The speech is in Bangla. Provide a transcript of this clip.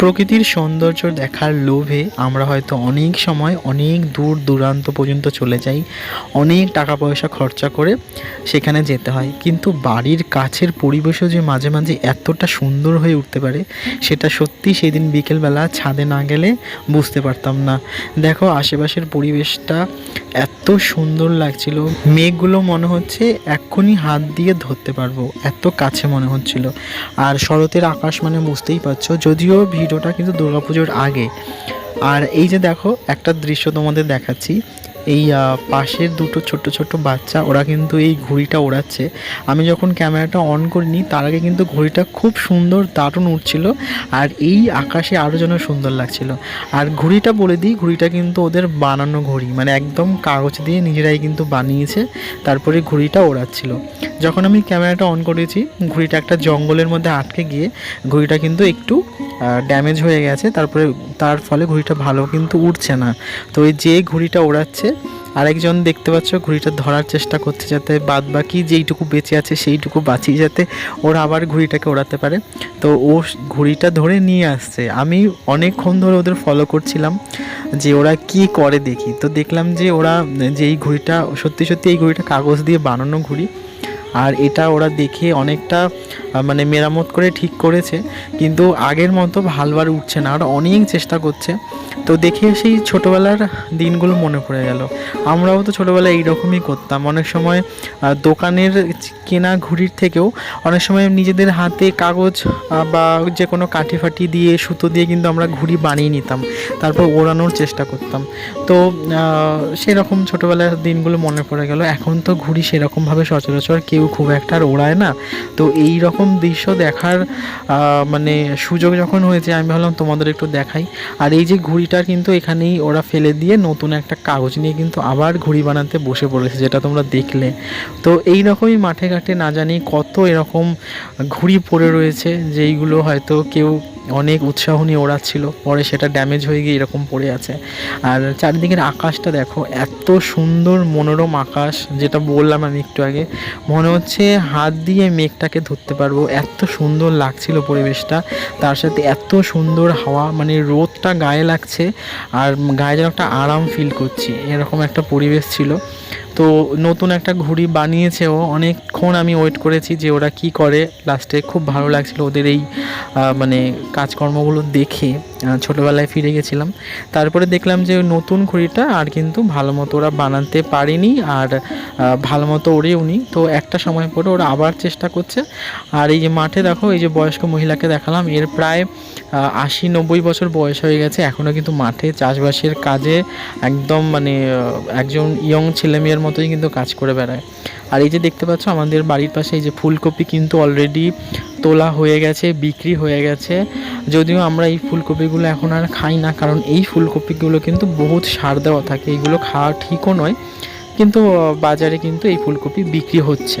প্রকৃতির সৌন্দর্য দেখার লোভে আমরা হয়তো অনেক সময় অনেক দূর দূরান্ত পর্যন্ত চলে যাই, অনেক টাকা পয়সা খরচা করে সেখানে যেতে হয়। কিন্তু বাড়ির কাছের পরিবেশও যে মাঝে মাঝে এতটা সুন্দর হয়ে উঠতে পারে, সেটা সত্যি সেদিন বিকেলবেলা ছাদে না গেলে বুঝতে পারতাম না। দেখো, আশেপাশের পরিবেশটা এত সুন্দর লাগছিল। মেঘগুলো মনে হচ্ছে এক্ষুনি হাত দিয়ে ধরতে পারব। এত কাছে মনে হচ্ছিল। আর শরতের আকাশ মানে বুঝতেই পারছ। যদিও ভিডিওটা কিন্তু দুর্গাপুজোর আগে। আর এই যে দেখো, একটা দৃশ্য তোমাদের দেখাচ্ছি। এই পাশের দুটো ছোট ছোট বাচ্চা, ওরা কিন্তু এই ঘুড়িটা ওড়াচ্ছে। আমি যখন ক্যামেরাটা অন করিনি, তার আগে কিন্তু ঘুড়িটা খুব সুন্দর দারুণ উঠছিল আর এই আকাশে আরও যেন সুন্দর লাগছিল। আর ঘুড়িটা বলে দিই, ঘুড়িটা কিন্তু ওদের বানানো ঘড়ি মানে একদম কাগজ দিয়ে নিজেরাই কিন্তু বানিয়েছে, তারপরে ঘুড়িটা ওড়াচ্ছিল। যখন আমি ক্যামেরাটা অন করেছি, ঘুড়িটা একটা জঙ্গলের মধ্যে আটকে গিয়ে, ঘুড়িটা কিন্তু একটু ড্যামেজ হয়ে গেছে, তারপরে তার ফলে ঘুড়িটা ভালো কিন্তু উঠছে না। তো ওই যে ঘুড়িটা ওড়াচ্ছে, আরেকজন দেখতে পাচ্ছ ঘুড়িটা ধরার চেষ্টা করছে যাতে বাদ বাকি যেইটুকু বেঁচে আছে সেইটুকু বাঁচিয়ে যাতে ওরা আবার ঘুড়িটাকে ওড়াতে পারে। তো ও ঘুড়িটা ধরে নিয়ে আসছে। আমি অনেকক্ষণ ধরে ওদের ফলো করছিলাম যে ওরা কি করে দেখি। তো দেখলাম যে ওরা যে এই ঘুড়িটা, সত্যি সত্যি এই ঘুড়িটা কাগজ দিয়ে বানানো ঘুড়ি। আর এটা ওরা দেখে অনেকটা মানে মেরামত করে ঠিক করেছে। কিন্তু আগের মতো ভালবার উঠছে না ওরা অনেক চেষ্টা করছে। তো দেখে সেই ছোটোবেলার দিনগুলো মনে পড়ে গেল। আমরাও তো ছোটোবেলায় এইরকমই করতাম। অনেক সময় দোকানের কেনা ঘুড়ির থেকেও অনেক সময় নিজেদের হাতে কাগজ বা যে কোনো কাঠি ফাটি দিয়ে, সুতো দিয়ে কিন্তু আমরা ঘুড়ি বানিয়ে নিতাম। তারপর ওড়ানোর চেষ্টা করতাম। তো সেরকম ছোটোবেলার দিনগুলো মনে পড়ে গেল। এখন তো ঘুড়ি সেরকমভাবে সচরাচর কেউ খুব একটা আর ওড়ায় না। তো এই রকম দৃশ্য দেখার মানে সুযোগ যখন হয়েছে, আমি ভাবলাম তোমাদের একটু দেখাই। আর এই যে ঘুড়িটা কিন্তু এখানেই ওরা ফেলে দিয়ে নতুন একটা কাগজ নিয়ে কিন্তু আবার ঘুড়ি বানাতে বসে পড়েছে, যেটা তোমরা দেখলে। তো এই রকমই মাঠে ঘাটে না জানি কত এরকম ঘুড়ি পড়ে রয়েছে, যেইগুলো হয়তো কেউ অনেক উৎসাহ নিয়ে ওড়াচ্ছিল। পরে সেটা ড্যামেজ হয়ে গিয়ে এরকম পড়ে আছে। আর চারিদিকের আকাশটা দেখো, এত সুন্দর মনোরম আকাশ, যেটা বললাম আমি একটু আগে। মনে হচ্ছে হাত দিয়ে মেঘটাকে ধরতে পারব। এত সুন্দর লাগছিল পরিবেশটা। তার সাথে এত সুন্দর হাওয়া মানে রোদটা গায়ে লাগছে। আর গায়ে যেন একটা আরাম ফিল করছি। এরকম একটা পরিবেশ ছিল। তো নতুন একটা ঘুড়ি বানিয়েছে ও অনেকক্ষণ আমি ওয়েট করেছি যে ওরা কি করে। লাস্টে খুব ভালো লাগছিল ওদের এই মানে কাজকর্মগুলো দেখে। ছোটোবেলায় ফিরে গেছিলাম। তারপরে দেখলাম যে নতুন ঘড়িটা আর কিন্তু ভালো মতো ওরা বানাতে পারেনি আর ভালো মতো ওড়েও নি। তো একটা সময় পরে ওরা আবার চেষ্টা করছে। আর এই যে মাঠে দেখো, এই যে বয়স্ক মহিলাকে দেখালাম, এর প্রায় আশি নব্বই বছর বয়স হয়ে গেছে। এখনও কিন্তু মাঠে চাষবাসের কাজে একদম মানে একজন ইয়ং ছেলেমেয়ের মতোই কিন্তু কাজ করে বেড়ায়। আর এই যে দেখতে পাচ্ছ, আমাদের বাড়ির পাশে এই যে ফুলকপি কিন্তু অলরেডি তোলা হয়ে গেছে, বিক্রি হয়ে গেছে। যদিও আমরা এই ফুলকপিগুলো এখন আর খাই না, কারণ এই ফুলকপিগুলো কিন্তু বহুত সার দেওয়া থাকে। এইগুলো খাওয়া ঠিকও নয়, কিন্তু বাজারে কিন্তু এই ফুলকপি বিক্রি হচ্ছে।